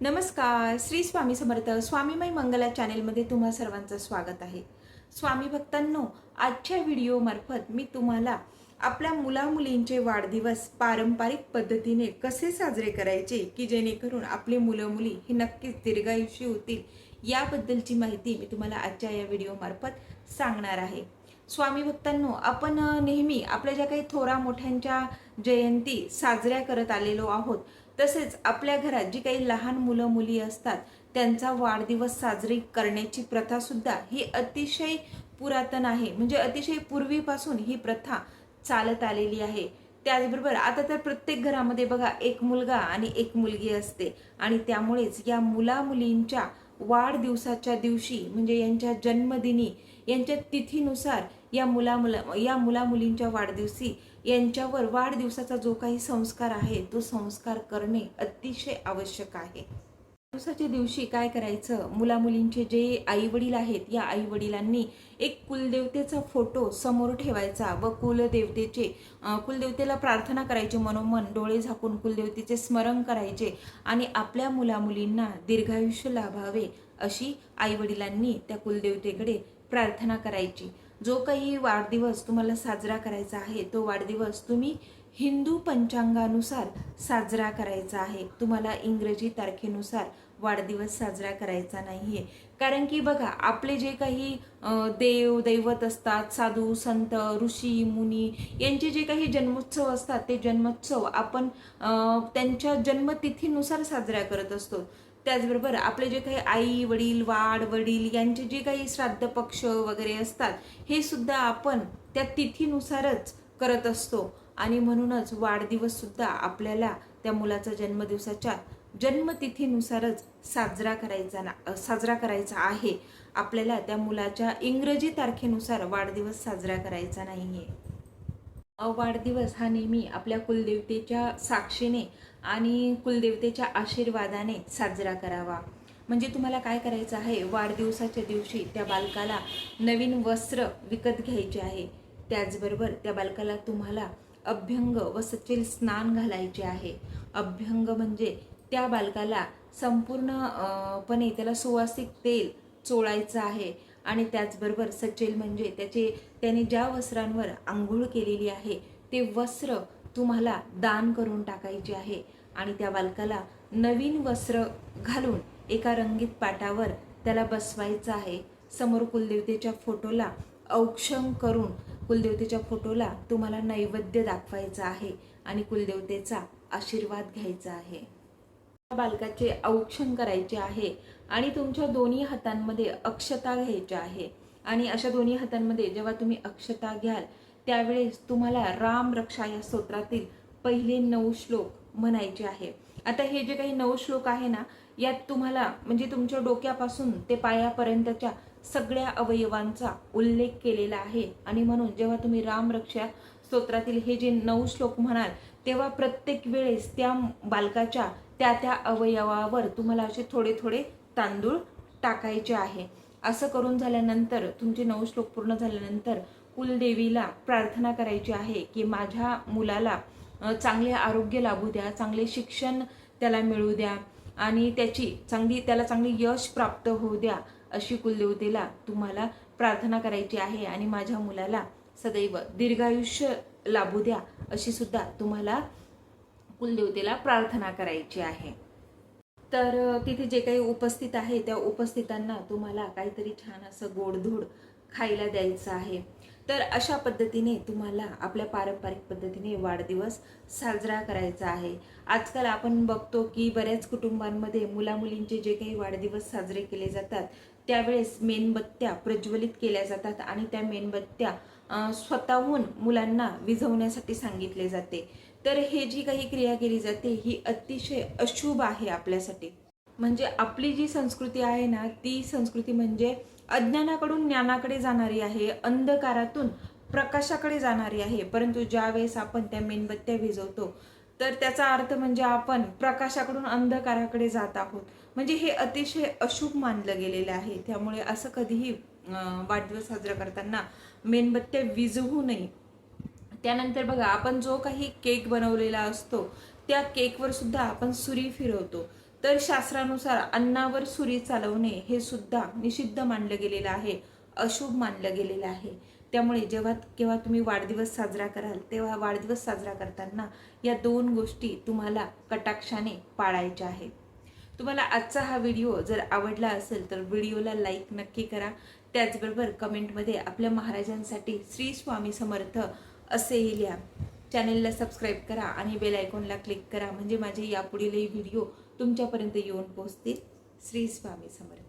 नमस्कार श्री स्वामी समर्थ स्वामीमय मंगला चॅनेलमध्ये तुम्हा सर्वांचं स्वागत आहे. स्वामी भक्तांनो आजच्या व्हिडिओमार्फत मी तुम्हाला आपल्या मुलामुलींचे वाढदिवस पारंपरिक पद्धतीने कसे साजरे करायचे की जेणेकरून आपले मुलं मुली हे नक्कीच दीर्घायुषी होतील याबद्दलची माहिती मी तुम्हाला आजच्या या व्हिडिओमार्फत सांगणार आहे. स्वामी भक्तांनो आपण नेहमी आपल्या ज्या काही थोरा मोठ्यांच्या जयंती साजऱ्या करत आलेलो आहोत तसेच आपल्या घरात जी काही लहान मुलं मुली असतात त्यांचा वाढदिवस साजरी करण्याची प्रथासुद्धा ही अतिशय पुरातन आहे. म्हणजे अतिशय पूर्वीपासून ही प्रथा चालत आलेली आहे. त्याचबरोबर आता तर प्रत्येक घरामध्ये बघा एक मुलगा आणि एक मुलगी असते. आणि त्यामुळेच या मुला मुलींच्या वाढदिवसाच्या दिवशी म्हणजे यांच्या जन्मदिनी यांच्या तिथीनुसार या मुला मुला या मुला मुलींच्या वाढदिवशी यांच्यावर वाढदिवसाचा जो काही संस्कार आहे तो संस्कार करणे अतिशय आवश्यक आहे. दिवसाच्या दिवशी काय करायचं? मुला मुलींचे जे आई वडील आहेत या आई वडिलांनी एक कुलदेवतेचा फोटो समोर ठेवायचा व कुलदेवतेचे कुलदेवतेला प्रार्थना करायची मनोमन डोळे झाकून कुलदेवतेचे स्मरण करायचे आणि आपल्या मुला मुलींना दीर्घायुष्य लाभावे अशी आई वडिलांनी त्या कुलदेवतेकडे प्रार्थना करायची. जो काही वाढदिवस तुम्हाला साजरा करायचा आहे तो वाढदिवस तुम्ही हिंदू पंचांगानुसार साजरा करायचा आहे. तुम्हाला इंग्रजी तारखेनुसार वाढदिवस साजरा करायचा नाही आहे कारण की बघा आपले जे काही देव दैवत असतात साधू संत ऋषी मुनी यांचे जे काही जन्मोत्सव असतात ते जन्मोत्सव आपण त्यांच्या जन्मतिथीनुसार साजरा करत असतो. त्याचबरोबर आपले जे काही आई वडील वाड वडील यांचे जे काही श्राद्ध पक्ष वगैरे असतात हे सुद्धा आपण त्या तिथीनुसारच करत असतो. आणि म्हणूनच वाढदिवस सुद्धा आपल्याला त्या मुलाचा जन्मदिवसाच्या जन्मतिथीनुसारच साजरा करायचा ना साजरा करायचा आहे. आपल्याला त्या मुलाच्या इंग्रजी तारखेनुसार वाढदिवस साजरा करायचा नाही अ, वाढदिवस हा नेहमी आपल्या कुलदेवतेच्या साक्षीने आणि कुलदेवतेच्या आशीर्वादाने साजरा करावा. म्हणजे तुम्हाला काय करायचं आहे? वाढदिवसाच्या दिवशी त्या बालकाला नवीन वस्त्र विकत घ्यायचे आहे. त्याचबरोबर त्या बालकाला तुम्हाला अभ्यंग व सचिल स्नान घालायचे आहे. अभ्यंग म्हणजे त्या बालकाला संपूर्णपणे त्याला सुवासिक तेल चोळायचं आहे आणि त्याचबरोबर सचेल म्हणजे त्याचे त्याने ज्या वस्त्रांवर आंघोळ केलेली आहे ते वस्त्र तुम्हाला दान करून टाकायचे आहे. आणि त्या बालकाला नवीन वस्त्र घालून एका रंगीत पाटावर त्याला बसवायचं आहे. समोर कुलदेवतेच्या फोटोला औक्षम करून कुलदेवतेच्या फोटोला तुम्हाला नैवेद्य दाखवायचा आहे आणि कुलदेवतेचा आशीर्वाद घ्यायचा आहे. बालकाचे औक्षण करायचे आहे आणि तुमच्या दोन्ही हातांमध्ये अक्षता घ्यायच्या आहे. आणि अशा दोन्ही हातांमध्ये जेव्हा तुम्ही अक्षता घ्याल त्यावेळेस तुम्हाला राम रक्षा या स्तोत्रातील पहिले नऊ श्लोक म्हणायचे आहे. आता हे जे काही नऊ श्लोक आहे ना यात तुम्हाला म्हणजे तुमच्या डोक्यापासून ते पायापर्यंतच्या सगळ्या अवयवांचा उल्लेख केलेला आहे. आणि म्हणून जेव्हा तुम्ही रामरक्षा स्तोत्रातील हे जे नऊ श्लोक म्हणाल तेव्हा प्रत्येक वेळेस त्या बालकाच्या त्या त्या अवयवावर तुम्हाला असे थोडे थोडे तांदूळ टाकायचे आहे. असं करून झाल्यानंतर तुमचे नऊ श्लोक पूर्ण झाल्यानंतर कुलदेवीला प्रार्थना करायची आहे की माझ्या मुलाला चांगले आरोग्य लाभू द्या चांगले शिक्षण त्याला मिळू द्या आणि त्याची चांगली त्याला चांगली यश प्राप्त होऊ द्या अशी कुलदेवतेला तुम्हाला प्रार्थना करायची आहे आणि माझ्या मुलाला सदैव दीर्घायुष्य लाभू द्या अशी सुद्धा तुम्हाला कुलदेवतेला प्रार्थना करायची आहे. तर तिथे जे काही उपस्थित आहे त्या उपस्थितांना तुम्हाला काहीतरी छान असं गोडधोड खायला द्यायचं आहे. तर अशा पद्धतीने तुम्हाला आपल्या पारंपरिक पद्धतीने वाढदिवस साजरा करायचा आहे. आजकाल आपण बघतो की बऱ्याच कुटुंबांमध्ये मुलामुलींचे जे काही वाढदिवस साजरे केले जातात त्यावेळेस मेणबत्त्या प्रज्वलित केल्या जातात आणि त्या मेणबत्त्या स्वतःहून मुलांना विझवण्यासाठी सांगितले जाते. तर हे जी काही क्रिया केली जाते ही अतिशय अशुभ आहे आपल्यासाठी. म्हणजे आपली जी संस्कृती आहे ना ती संस्कृती म्हणजे अज्ञानाकडून ज्ञानाकडे जाणारी आहे अंधकारातून प्रकाशाकडे जाणारी आहे. परंतु ज्या वेळेस आपण त्या मेणबत्त्या भिजवतो तर त्याचा अर्थ म्हणजे आपण प्रकाशाकडून अंधकाराकडे जात आहोत. म्हणजे हे अतिशय अशुभ मानलं गेलेलं आहे. त्यामुळे असं कधीही वाढदिवस साजरा करताना मेणबत्त्या विजवू नये. त्यानंतर बघा आपण जो काही केक बनवलेला असतो त्या केकवर सुद्धा आपण सुरी फिरवतो. तर शास्त्रानुसार अन्नावर सुरी चालवणे हे सुद्धा निषिद्ध मानलं गेलेलं आहे अशुभ मानलं गेलेलं आहे. त्यामुळे जेव्हा केव्हा तुम्ही वाढदिवस साजरा कराल तेव्हा वाढदिवस साजरा करताना या दोन गोष्टी तुम्हाला कटाक्षाने पाळायच्या आहेत. तुम्हाला आजचा हा व्हिडिओ जर आवडला असेल तर व्हिडिओला लाईक नक्की करा. त्याचबरोबर कमेंटमध्ये आपल्या महाराजांसाठी श्री स्वामी समर्थ असेही लिहा. चॅनेलला सबस्क्राईब करा आणि बेल आयकॉनला क्लिक करा. म्हणजे माझे यापुढीलही व्हिडिओ तुमच्यापर्यंत येऊन पोहोचतील. श्री स्वामी समर्थ.